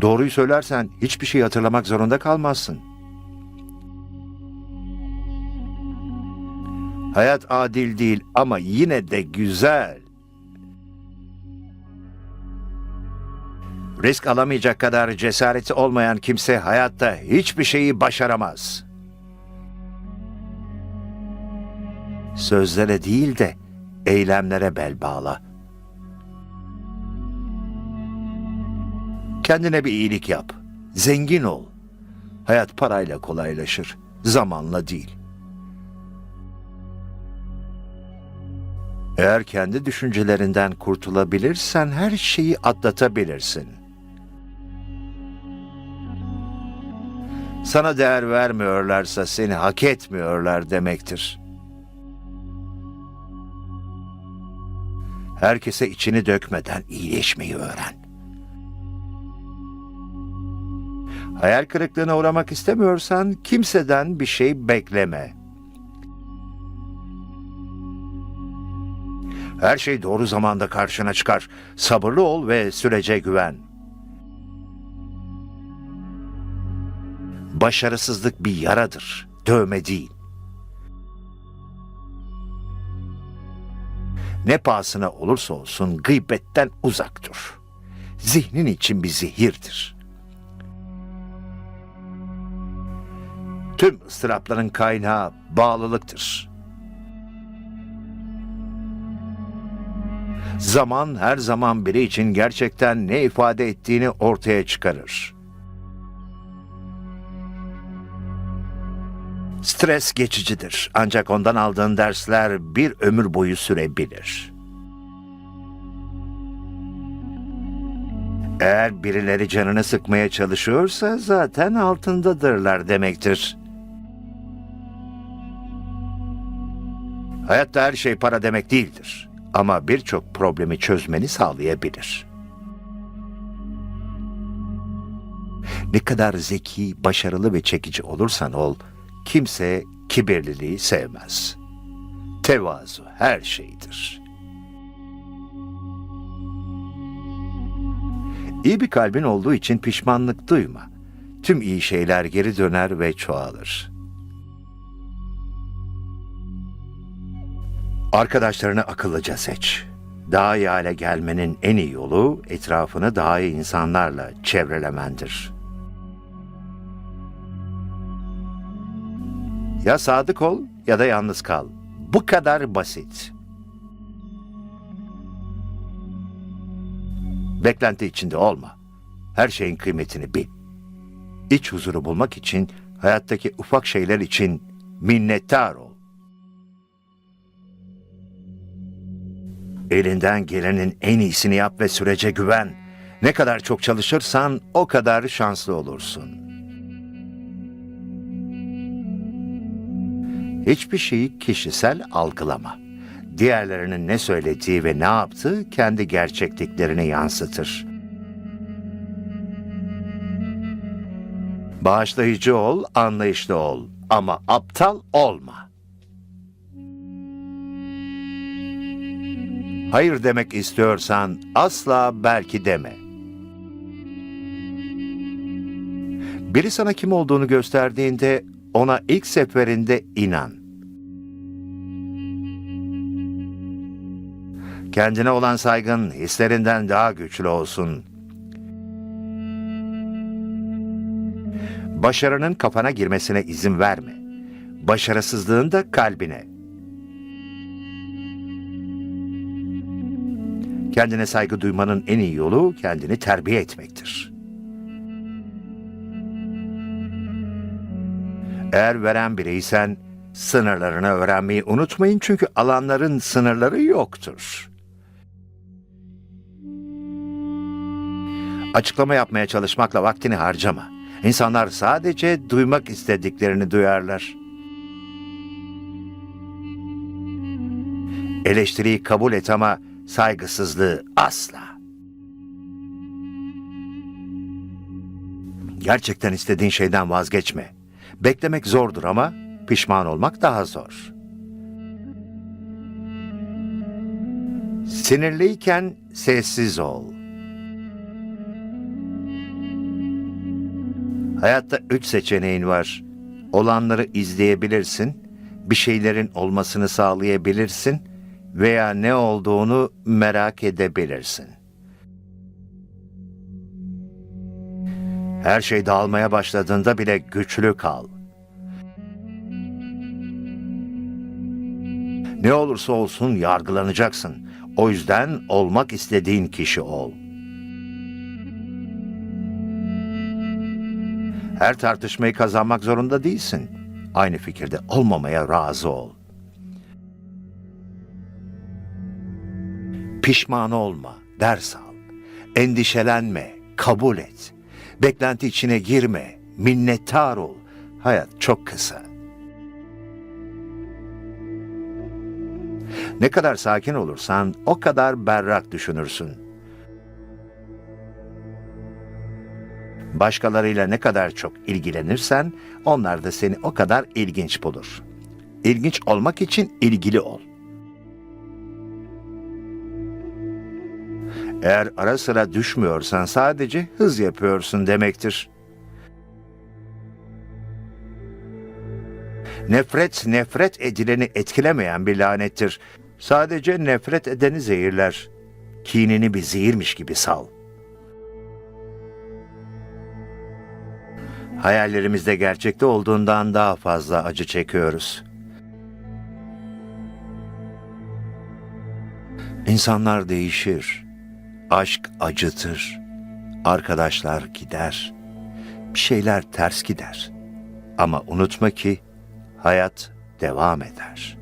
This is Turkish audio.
Doğruyu söylersen hiçbir şey hatırlamak zorunda kalmazsın. Hayat adil değil ama yine de güzel. Risk alamayacak kadar cesareti olmayan kimse hayatta hiçbir şeyi başaramaz. Sözlere değil de eylemlere bel bağla. Kendine bir iyilik yap. Zengin ol. Hayat parayla kolaylaşır, zamanla değil. Eğer kendi düşüncelerinden kurtulabilirsen her şeyi atlatabilirsin. Sana değer vermiyorlarsa seni hak etmiyorlar demektir. Herkese içini dökmeden iyileşmeyi öğren. Hayal kırıklığına uğramak istemiyorsan kimseden bir şey bekleme. Her şey doğru zamanda karşına çıkar. Sabırlı ol ve sürece güven. Başarısızlık bir yaradır, dövme değil. Ne pahasına olursa olsun gıybetten uzak dur. Zihnin için bir zehirdir. Tüm ıstırapların kaynağı bağlılıktır. Zaman her zaman biri için gerçekten ne ifade ettiğini ortaya çıkarır. Stres geçicidir ancak ondan aldığın dersler bir ömür boyu sürebilir. Eğer birileri canını sıkmaya çalışıyorsa zaten altındadırlar demektir. Hayatta her şey para demek değildir. Ama birçok problemi çözmeni sağlayabilir. Ne kadar zeki, başarılı ve çekici olursan ol, kimse kibirliliği sevmez. Tevazu her şeydir. İyi bir kalbin olduğu için pişmanlık duyma. Tüm iyi şeyler geri döner ve çoğalır. Arkadaşlarını akıllıca seç. Daha iyi hale gelmenin en iyi yolu etrafını daha iyi insanlarla çevrelemendir. Ya sadık ol ya da yalnız kal. Bu kadar basit. Beklenti içinde olma. Her şeyin kıymetini bil. İç huzuru bulmak için hayattaki ufak şeyler için minnettar ol. Elinden gelenin en iyisini yap ve sürece güven. Ne kadar çok çalışırsan o kadar şanslı olursun. Hiçbir şeyi kişisel algılama. Diğerlerinin ne söylediği ve ne yaptığı kendi gerçekliklerini yansıtır. Bağışlayıcı ol, anlayışlı ol ama aptal olma. Hayır demek istiyorsan asla belki deme. Biri sana kim olduğunu gösterdiğinde ona ilk seferinde inan. Kendine olan saygın hislerinden daha güçlü olsun. Başarının kafana girmesine izin verme. Başarısızlığın da kalbine. Kendine saygı duymanın en iyi yolu kendini terbiye etmektir. Eğer veren biriysen sınırlarını öğrenmeyi unutmayın çünkü alanların sınırları yoktur. Açıklama yapmaya çalışmakla vaktini harcama. İnsanlar sadece duymak istediklerini duyarlar. Eleştiriyi kabul et ama saygısızlığı asla. Gerçekten istediğin şeyden vazgeçme. Beklemek zordur ama pişman olmak daha zor. Sinirliyken sessiz ol. Hayatta üç seçeneğin var. Olanları izleyebilirsin, bir şeylerin olmasını sağlayabilirsin veya ne olduğunu merak edebilirsin. Her şey dağılmaya başladığında bile güçlü kal. Ne olursa olsun yargılanacaksın. O yüzden olmak istediğin kişi ol. Her tartışmayı kazanmak zorunda değilsin. Aynı fikirde olmamaya razı ol. Pişman olma, ders al. Endişelenme, kabul et. Beklenti içine girme, minnettar ol. Hayat çok kısa. Ne kadar sakin olursan o kadar berrak düşünürsün. Başkalarıyla ne kadar çok ilgilenirsen onlar da seni o kadar ilginç bulur. İlginç olmak için ilgili ol. Eğer ara sıra düşmüyorsan sadece hız yapıyorsun demektir. Nefret, nefret edileni etkilemeyen bir lanettir. Sadece nefret edeni zehirler. Kinini bir zehirmiş gibi sal. Hayallerimizde gerçekte olduğundan daha fazla acı çekiyoruz. İnsanlar değişir. Aşk acıtır. Arkadaşlar gider. Bir şeyler ters gider. Ama unutma ki hayat devam eder.''